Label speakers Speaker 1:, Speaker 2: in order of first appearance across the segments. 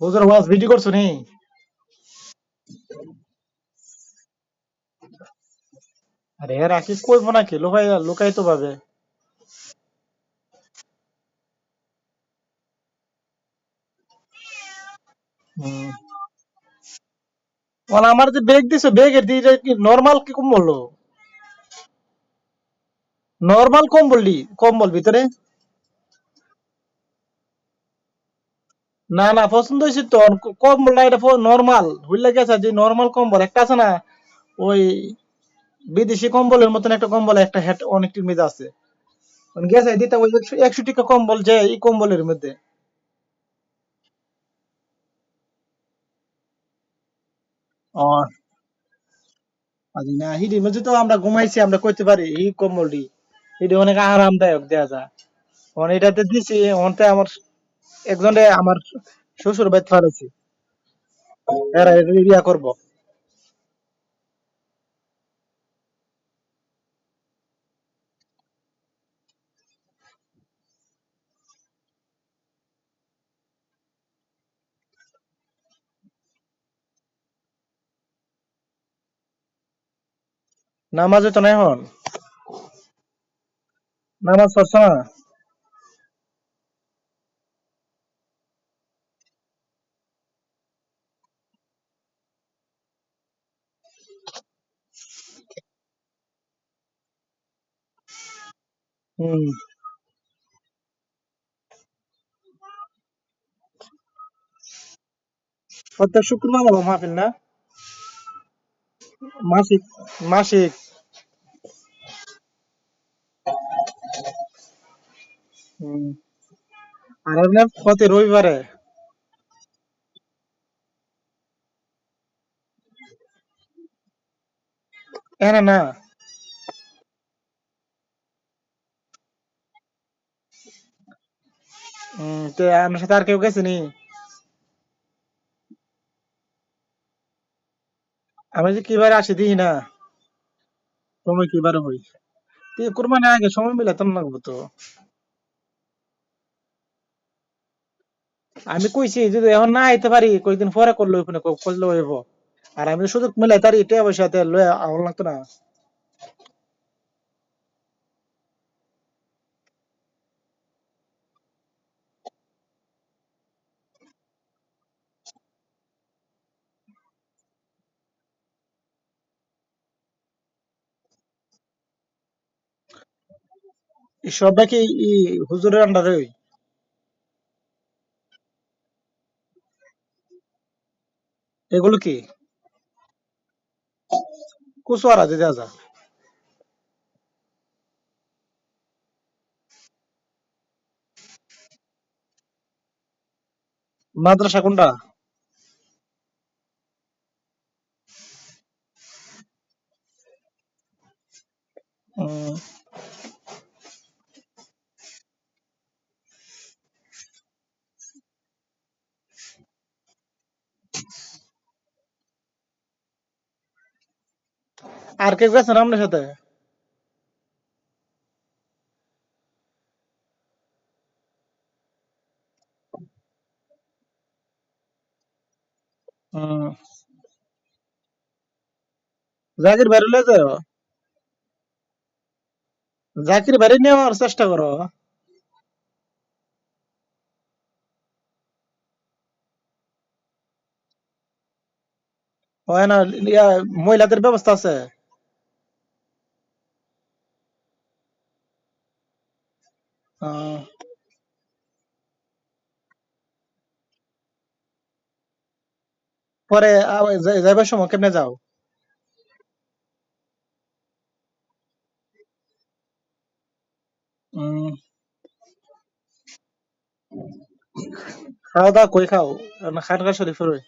Speaker 1: হুজুর ওয়াজ ভিডিও করছ নি? আরে রাখি কইব নাকি? লোকাই লোকাই তো হুম। মানে আমার যে বেগ দিছো বেগের দিয়ে কি নরমাল কি কম বলল নরমাল কম বললি কম বল ভিতরে? না না, পছন্দ হয়েছে তো কম্বল না, এটা নরমাল বুঝলে গেছে, যে নরমাল কম্বল, একটা আছে না, ওই বিদেশি কম্বলের মতন একটা কম্বল, একটা হেড অনেকটির মধ্যে আছে। মানে গেছে দিতে ওই একশো টাকা কম্বল, যে এই কম্বলের মধ্যে। ও আজি না, হিডি মধ্যে তো আমরা ঘুমাইছি, আমরা কইতে পারি, এই কম্বলটি, এটা অনেক আরামদায়ক দেয়া যায়। মানে এটাতে দিছি, অনতে আমার একজনে আমার শ্বশুর বাড়ি ফারেছি এরা ইয়া করব। নামাজে তো নাই হন। নামাজ পড়ছ না? হম প্রত্যেক শুক্রবার হব মাহফিল না? মাসিক মাসিক। আর এমনি রবিবারে। না হম তো আমার সাথে আর কেউ নি আমি যে কিবারে আসি দিই না। সময় কিবারে হই? আগে সময় মিলাতাম লাগবো তো। আমি কইছি যদি এখন না আইতে পারি কয়েকদিন পরে করলে করলে হইব। আর আমি সুযোগ মিলাই তার এটা পয়সাতে লয়ে আওয়ার লাগতো না। সব ই হুজুরের আন্ডারে এগুলো কি? কুচুয়ারা যে দেওয়া যায় মাদ্রাসা কোনটা? উম, আর কে গেছেন আপনার সাথে? জাকির বাইরে লয়ে যাও। জাকির বাইরে নেওয়ার চেষ্টা করো। হয় না মহিলাদের ব্যবস্থা আছে। আহ, পরে যাই- যাইবার সময় কেমনে যাও? উম, খাওয়া দাওয়া কই খাও? না খানকা শরীফের ওই।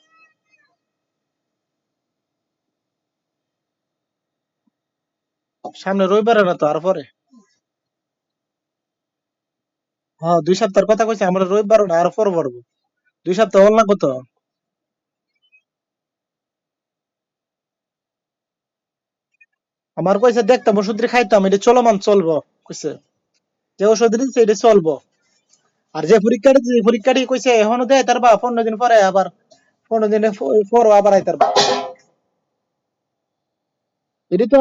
Speaker 1: সামনে রবিবারে না তো আর পরে? হ্যাঁ দুই সপ্তাহের কথা কইছি, আমরা রবিবার না, আর পর পড়ব দুই সপ্তাহ হল না কত? আমার কইছে দেখতাম ওষুধ দিয়ে খাইতাম এটা চলমান চলবো কইছে। যে ওষুধ দিচ্ছে এটা চলবো। আর যে পরীক্ষাটা যে পরীক্ষাটি কইছে, এখনও দেয় তার বা পনেরো দিন পরে আবার পনেরো দিনে পর আবার আইতার বা এটি তো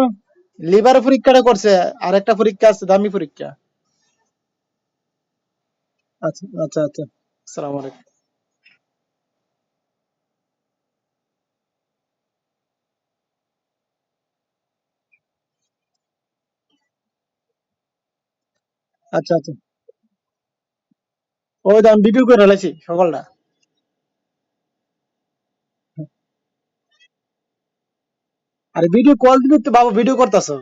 Speaker 1: লিভার পরীক্ষাটা করছে আর একটা পরীক্ষা আছে, দামি পরীক্ষা। আচ্ছা আচ্ছা আচ্ছা। আসসালামু আলাইকুম। আচ্ছা আচ্ছা। ওই তো আমি ভিডিও করে ফেলেছি সকালটা। আরে ভিডিও কল দিবি তো বাবা ভিডিও করতেছো।